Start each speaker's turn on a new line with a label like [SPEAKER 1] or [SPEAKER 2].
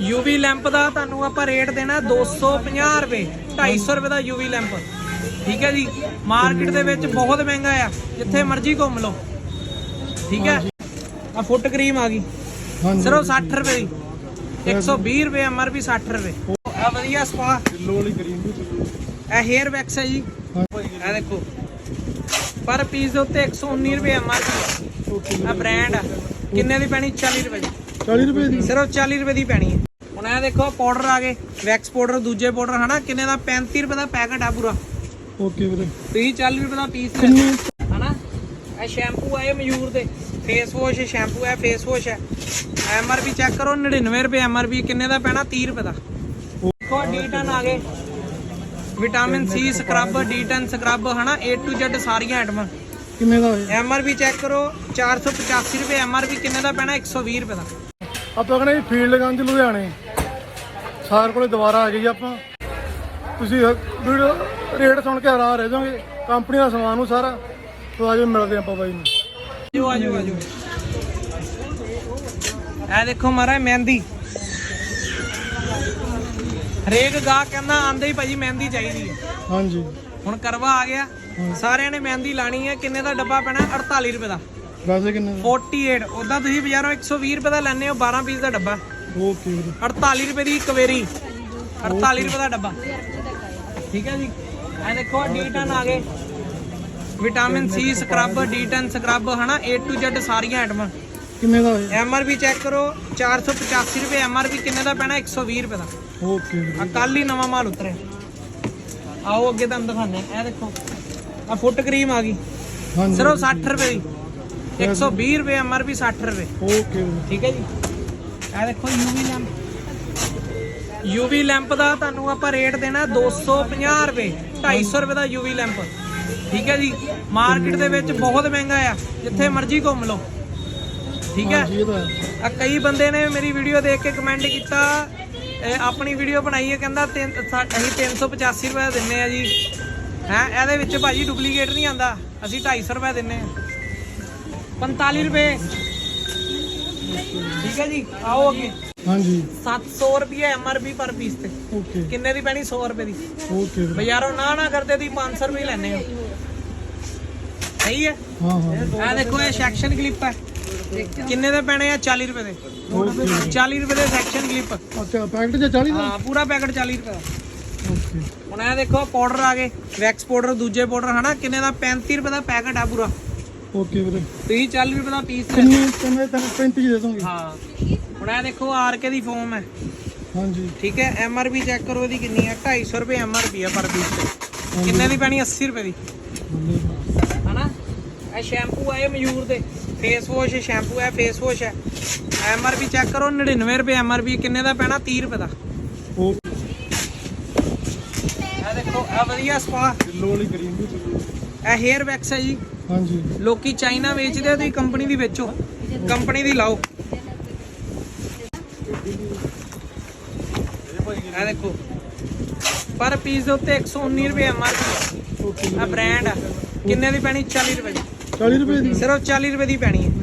[SPEAKER 1] UV lamp ਦਾ ਤੁਹਾਨੂੰ ਆਪਾਂ ਰੇਟ ਦੇਣਾ 250 ਰੁਪਏ 250 ਰੁਪਏ ਦਾ ਯੂਵੀ ਲੈਂਪ। ਠੀਕ ਹੈ ਜੀ? ਮਾਰਕੀਟ ਦੇ ਵਿੱਚ ਬਹੁਤ ਮਹਿੰਗਾ ਆ। ਜਿੱਥੇ ਮਰਜ਼ੀ ਘੁੰਮ ਲਓ। ਠੀਕ ਹੈ? ਆ ਫੁੱਟ ਕਰੀਮ ਆ ਗਈ। ਸਿਰਫ 60 ਰੁਪਏ ਦੀ। 120 ਰੁਪਏ ਐਮਆਰਪੀ 60 ਰੁਪਏ। ਆ ਵਧੀਆ ਸਪਾ
[SPEAKER 2] ਕਿਲੋ ਵਾਲੀ ਕਰੀਮ ਵੀ।
[SPEAKER 1] ਇਹ ਹੇਅਰ ਵੈਕਸ ਹੈ ਜੀ। ਇਹ ਦੇਖੋ। ਪਰ ਪੀਸ ਦੇ ਉੱਤੇ 119 ਰੁਪਏ ਐਮਆਰਪੀ ਆ। ਬ੍ਰਾਂਡ ਆ। ਕਿੰਨੇ ਦੀ ਪੈਣੀ? 40 ਰੁਪਏ ਦੀ।
[SPEAKER 2] 40 ਰੁਪਏ ਦੀ।
[SPEAKER 1] ਸਿਰਫ 40 ਰੁਪਏ ਦੀ ਪੈਣੀ ਹੈ ਹੁਣ ਇਹ ਦੇਖੋ ਪਾਊਡਰ ਆ ਗਏ ਵੈਕਸ ਪਾਊਡਰ ਦੂਜੇ ਪਾਊਡਰ ਹਨਾ? ਕਿੰਨੇ ਦਾ? 35 ਰੁਪਏ ਦਾ ਪੈਕਟ ਆ ਪੂਰਾ।
[SPEAKER 2] ਓਕੇ ਵੀਰੇ।
[SPEAKER 1] ਤੁਸੀਂ 40 ਰੁਪਏ ਦਾ ਪੀਸ
[SPEAKER 2] ਕਿੰਨੀ?
[SPEAKER 1] ਹਨਾ? ਇਹ ਸ਼ੈਂਪੂ ਆਏ ਮਯੂਰ ਦੇ। ਫੇਸ ਵਾਸ਼ ਸ਼ੈਂਪੂ ਹੈ ਫੇਸ ਵਾਸ਼ ਹੈ। ਐਮਆਰਪੀ ਚੈੱਕ ਕਰੋ 99 ਰੁਪਏ ਐਮਆਰਪੀ ਕਿੰਨੇ ਦਾ ਪੈਣਾ? 30 ਰੁਪਏ ਦਾ। ਦੇਖੋ ਡੀ10 ਆ ਗਏ। Vitamin C scrub D ten scrub ਹਨਾ? A to Z ਸਾਰੀਆਂ ਆਈਟਮਾਂ
[SPEAKER 2] ਕਿੰਨੇ ਦਾ ਹੋਇਆ?
[SPEAKER 1] ਐਮਆਰਪੀ ਚੈੱਕ ਕਰੋ 485 ਰੁਪਏ ਐਮਆਰਪੀ ਕਿੰਨੇ ਦਾ ਪੈਣਾ? 120 ਰੁਪਏ ਦਾ।
[SPEAKER 2] ਆਪਾਂ ਕਹਿੰਦੇ ਫੀਲਡ ਗੰਜ ਲੁਧਿਆਣੇ। ਸਾਰ ਕੋਲੇ ਦੁਬਾਰਾ ਆ ਗਏ ਜੀ ਆਪਾਂ। ਤੁਸੀਂ ਵੀਡੀਓ ਰੇਟ ਸੁਣ ਕੇ ਹੈਰਾਨ ਰਹਿ ਜਾਓਗੇ। ਕੰਪਨੀ ਦਾ ਸਮਾਨ ਨੂੰ ਸਾਰਾ। ਤੋਂ ਆਜੋ ਮਿਲਦੇ ਆਪਾਂ ਬਾਈ ਨੂੰ।
[SPEAKER 1] ਆਜੋ ਆਜੋ ਆਜੋ। ਇਹ ਦੇਖੋ ਮਾਰਾ ਮਹਿੰਦੀ। ਹਰੇਕ ਗਾਹ ਕਹਿੰਦਾ ਆਂਦੇ ਹੀ ਭਾਜੀ ਮਹਿੰਦੀ ਚਾਹੀਦੀ ਹੈ।
[SPEAKER 2] ਹਾਂਜੀ।
[SPEAKER 1] ਹੁਣ ਕਰਵਾ ਆ ਗਿਆ। ਸਾਰਿਆਂ ਨੇ ਮਹਿੰਦੀ ਲਾਣੀ ਹੈ। ਕਿੰਨੇ ਦਾ ਡੱਬਾ ਪੈਣਾ? 48 ਰੁਪਏ ਦਾ।
[SPEAKER 2] ਵੈਸੇ ਕਿੰਨੇ ਦਾ?
[SPEAKER 1] 48 ਉਦਾਂ ਤੁਸੀਂ ਬਾਜ਼ਾਰੋਂ 120 ਰੁਪਏ ਦਾ ਲੈਣੇ ਹੋ 12 ਪੀਸ ਦਾ ਡੱਬਾ।
[SPEAKER 2] ਓਕੇ ਵੀਰੇ?
[SPEAKER 1] 48 ਰੁਪਏ ਦੀ ਇੱਕ ਵੇਰੀ। 48 ਰੁਪਏ ਦਾ ਡੱਬਾ। ਠੀਕ ਹੈ ਜੀ? ਇਹ ਦੇਖੋ ਡੀ10 ਆ ਗਏ। Vitamin C scrub D ten scrub ਹਨਾ? A to Z ਸਾਰੀਆਂ ਆਈਟਮਾਂ
[SPEAKER 2] ਕਿੰਨੇ ਦਾ ਹੋਇਆ?
[SPEAKER 1] ਐਮਆਰਪੀ ਚੈੱਕ ਕਰੋ। 485 ਰੁਪਏ ਐਮਆਰਪੀ ਕਿੰਨੇ ਦਾ ਪੈਣਾ? 120 ਰੁਪਏ ਦਾ।
[SPEAKER 2] ਓਕੇ
[SPEAKER 1] ਆ ਕੱਲ ਹੀ ਨਵਾਂ ਮਾਲ ਉਤਰਿਆ। ਆਓ ਅੱਗੇ ਤੁਹਾਨੂੰ ਦਿਖਾਉਂਦੇ ਆ ਇਹ ਦੇਖੋ ਆ ਫੁੱਟ ਕਰੀਮ ਆ ਗਈ।
[SPEAKER 2] ਹਾਂਜੀ
[SPEAKER 1] ਸਿਰਫ 60 ਰੁਪਏ ਦੀ। 120 ਰੁਪਏ ਐਮਆਰਪੀ 60 ਰੁਪਏ।
[SPEAKER 2] ਓਕੇ
[SPEAKER 1] ਠੀਕ ਹੈ ਜੀ? ਇਹ ਦੇਖੋ ਯੂਵੀ ਲੈਂਪ। ਯੂਵੀ ਲੈਂਪ ਦਾ ਤੁਹਾਨੂੰ ਆਪਾਂ ਰੇਟ ਦੇਣਾ 250 ਰੁਪਏ 250 ਰੁਪਏ ਦਾ ਯੂਵੀ ਲੈਂਪ। ਠੀਕ ਹੈ ਜੀ? ਮਾਰਕੀਟ ਦੇ ਵਿੱਚ ਬਹੁਤ ਮਹਿੰਗਾ ਆ ਜਿੱਥੇ ਮਰਜ਼ੀ ਘੁੰਮ ਲਓ। ਠੀਕ ਹੈ। ਆ ਕਈ ਬੰਦੇ ਨੇ ਮੇਰੀ ਵੀਡੀਓ ਦੇਖ ਕੇ ਕਮੈਂਟ ਕੀਤਾ ਆਪਣੀ ਵੀਡੀਓ ਬਣਾਈ ਹੈ ਕਹਿੰਦਾ ਅਸੀਂ 385 ਰੁਪਏ ਦਿੰਨੇ ਆ ਜੀ। ਹੈ ਇਹਦੇ ਵਿੱਚ ਭਾਜੀ ਡੁਪਲੀਕੇਟ ਨਹੀਂ ਆਂਦਾ ਅਸੀਂ 250 ਰੁਪਏ ਦਿੰਨੇ ਆ। 45 ਰੁਪਏ। ਠੀਕ ਹੈ ਜੀ ਆਓ ਅੱਗੇ।
[SPEAKER 2] ਹਾਂਜੀ।
[SPEAKER 1] 700 ਰੁਪਏ ਐਮਆਰਪੀ ਪਰ ਪੀਸ ਤੇ।
[SPEAKER 2] ਓਕੇ
[SPEAKER 1] ਕਿੰਨੇ ਦੀ ਪੈਣੀ? 100 ਰੁਪਏ ਦੀ।
[SPEAKER 2] ਓਕੇ ਵੀਰੇ
[SPEAKER 1] ਬਾਜ਼ਾਰੋਂ ਨਾ ਨਾ ਕਰਦੇ ਦੀ 500 ਰੁਪਏ ਲੈਣੇ ਹੋ ਸਹੀ ਹੈ?
[SPEAKER 2] ਹਾਂ ਹਾਂ।
[SPEAKER 1] ਇਹ ਦੇਖੋ ਇਹ ਸੈਕਸ਼ਨ ਕਲਿੱਪ ਹੈ। ਕਿੰਨੇ ਦੇ ਪੈਣੇ ਆ? 40 ਰੁਪਏ ਦੇ।
[SPEAKER 2] ਓਕੇ
[SPEAKER 1] 40 ਰੁਪਏ ਦੇ ਸੈਕਸ਼ਨ ਕਲਿੱਪ
[SPEAKER 2] ਅੱਛਾ ਪੈਕਟ ਚ 40 ਦਾ?
[SPEAKER 1] ਹਾਂ ਪੂਰਾ ਪੈਕਟ 40 ਰੁਪਏ ਦਾ।
[SPEAKER 2] ਓਕੇ
[SPEAKER 1] ਹੁਣ ਇਹ ਦੇਖੋ ਪਾਊਡਰ ਆ ਗਏ। ਵੈਕਸ ਪਾਊਡਰ ਦੂਜੇ ਪਾਊਡਰ ਹਨਾ? ਕਿੰਨੇ ਦਾ? 35 ਰੁਪਏ ਦਾ ਪੈਕਟ ਆ ਪੂਰਾ।
[SPEAKER 2] ਓਕੇ ਵੀਰੇ।
[SPEAKER 1] ਤੁਸੀਂ 40 ਰੁਪਏ ਦਾ ਪੀਸ
[SPEAKER 2] ਕਿੰਨੀ ਕਿੰਨੇ ਤੈਨੂੰ 35 ਦੇ ਦੋਗੇ
[SPEAKER 1] ਹਾਂ। ਹੁਣ ਇਹ ਦੇਖੋ ਆਰਕੇ ਦੀ ਫੋਮ ਹੈ।
[SPEAKER 2] ਹਾਂਜੀ।
[SPEAKER 1] ਠੀਕ ਹੈ ਐਮਆਰਪੀ ਚੈੱਕ ਕਰੋ ਇਹਦੀ ਕਿੰਨੀ ਹੈ। 250 ਰੁਪਏ ਐਮਆਰਪੀ ਹੈ ਪਰ ਪੀਸ ਤੇ। ਕਿੰਨੇ ਦੀ ਪੈਣੀ? 80 ਰੁਪਏ ਦੀ। ਹਨਾ? ਇਹ ਸ਼ੈਂਪੂ ਆਏ ਮਯੂਰ ਦੇ। ਫੇਸ ਵਾਸ਼ ਸ਼ੈਂਪੂ ਹੈ ਫੇਸ ਵਾਸ਼ ਹੈ। ਐਮਆਰਪੀ ਚੈੱਕ ਕਰੋ 99 ਰੁਪਏ ਐਮਆਰਪੀ ਕਿੰਨੇ ਦਾ ਪੈਣਾ? 30 ਰੁਪਏ ਦਾ।
[SPEAKER 2] ਓਕੇ।
[SPEAKER 1] ਇਹ ਦੇਖੋ ਇਹ ਵਧੀਆ ਸਪਾ
[SPEAKER 2] ਕਿਲੋ ਵਾਲੀ ਕਰੀਮ ਵੀ
[SPEAKER 1] ਇਹ ਹੇਅਰ ਵੈਕਸ ਹੈ ਜੀ।
[SPEAKER 2] ਹਾਂਜੀ।
[SPEAKER 1] ਲੋਕੀ ਚਾਈਨਾ ਵੇਚਦੇ ਆ ਤੁਸੀਂ ਕੰਪਨੀ ਦੀ ਵੇਚੋ। ਕੰਪਨੀ ਦੀ ਲਾਓ। ਇਹ ਦੇਖੋ। ਪਰ ਪੀਸ ਦੇ ਉੱਤੇ 119 ਰੁਪਏ ਐਮਆਰਪੀ
[SPEAKER 2] ਓਕੇ
[SPEAKER 1] ਆ ਬ੍ਰਾਂਡ ਆ। ਕਿੰਨੇ ਦੀ ਪੈਣੀ? 40 ਰੁਪਏ ਦੀ।
[SPEAKER 2] 40 ਰੁਪਏ ਦੀ।
[SPEAKER 1] ਸਿਰਫ 40 ਰੁਪਏ ਦੀ ਪੈਣੀ ਹੈ।